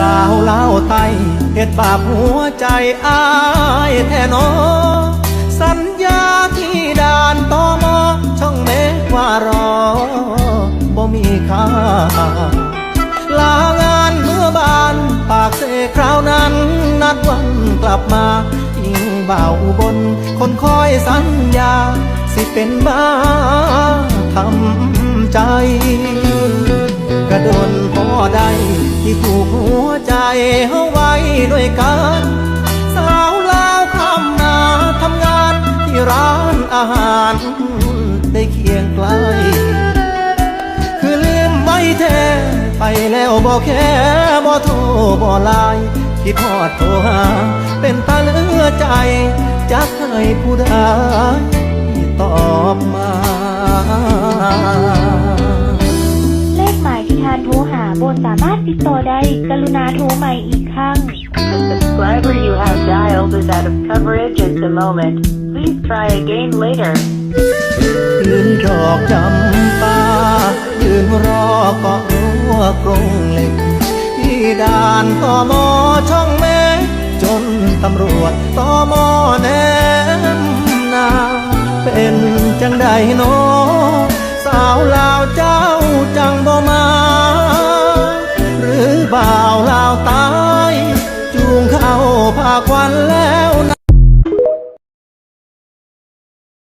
สาวลาวไทยเฮ็ดบาปหัวใจอายแท้นอ สัญญาที่ด่านตอมอช่องเมฆว่ารอบ่มีค่า ลางานเมื่อบานปากเสคราวนั้น นัดวันกลับมาอิงเบาอุบนคนคอยสัญญา สิเป็นบ้าทำใจ กระโดนพอได้ที่ถูก ใจเฮาไว้ด้วยกันสาวลาวคำนาทำงานที่ร้านอาหารได้เคียงไกล คือลืมไม่แท้ไปแล้วบอกแค่บ่โทรบ่ไลน์คิดฮอดโทรหาเป็นตาเลือใจจะเคยผู้ใดตอบมา ขหมายที่ทานโทรหาบนสามารถติดต่อได้ กรุณาโทรใหม่อีกครั้ง The subscriber you have dialed is out of coverage at the moment. Please try again later. ยืนดอกจำปายืนรอเกาะรั้วกรงเหล็ก ที่ด่านตอมอช่องเมฆจนตำรวจตอมอแนมนา เป็นจังใดโนส 欢。